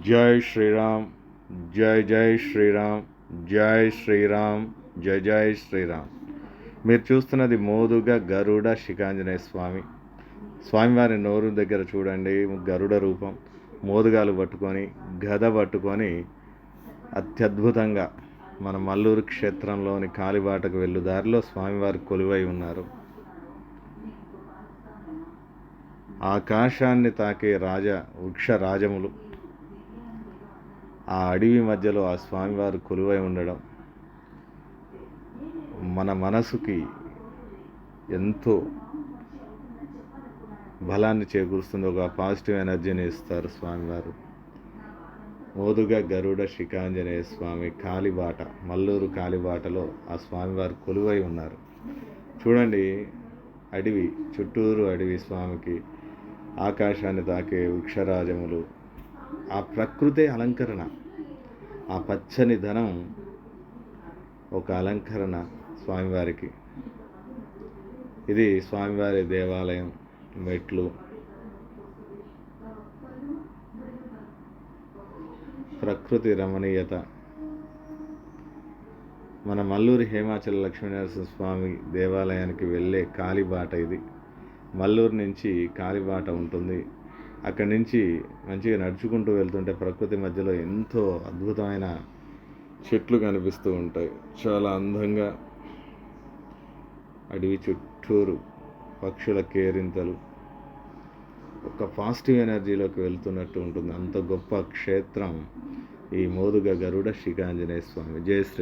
జై శ్రీరామ్ జై జై శ్రీరామ్ జై శ్రీరామ్ జై జై శ్రీరామ్. మీరు చూస్తున్నది మోదుగా గరుడ శిఖాంజనేయ స్వామి. స్వామివారి నోరు దగ్గర చూడండి గరుడ రూపం. మోదుగాలు పట్టుకొని గద పట్టుకొని అత్యద్భుతంగా మన మల్లూరు క్షేత్రంలోని కాలిబాటకు వెళ్ళు దారిలో స్వామివారి కొలువై ఉన్నారు. ఆకాశాన్ని తాకే రాజ వృక్ష రాజములు. ఆ అడవి మధ్యలో ఆ స్వామివారు కొలువై ఉండడం మన మనసుకి ఎంతో బలాన్ని చేకూరుస్తుంది. ఒక పాజిటివ్ ఎనర్జీని ఇస్తారు స్వామివారు. మోదుగా గరుడ శిఖాంజనేయ స్వామి కాలిబాట మల్లూరు కాలిబాటలో ఆ స్వామివారు కొలువై ఉన్నారు. చూడండి అడవి చుట్టూరు అడవి స్వామికి ఆకాశాన్ని తాకే వృక్షరాజములు ఆ ప్రకృతే అలంకరణ ఆ పచ్చని ధనం ఒక అలంకరణ స్వామివారికి. ఇది స్వామివారి దేవాలయం మెట్లు. ప్రకృతి రమణీయత. మన మల్లూరి హేమాచల లక్ష్మీనరసింహ స్వామి దేవాలయానికి వెళ్ళే కాలిబాట ఇది. మల్లూరు నుంచి కాలిబాట ఉంటుంది. అక్కడి నుంచి మంచిగా నడుచుకుంటూ వెళ్తుంటే ప్రకృతి మధ్యలో ఎంతో అద్భుతమైన చెట్లు కనిపిస్తూ ఉంటాయి. చాలా అందంగా అడవి చుట్టూరు పక్షుల కేరింతలు. ఒక పాజిటివ్ ఎనర్జీలోకి వెళ్తున్నట్టు ఉంటుంది. అంత గొప్ప క్షేత్రం ఈ మోదుగ గరుడ శ్రీకాంజనేయ స్వామి. జయ శ్రీ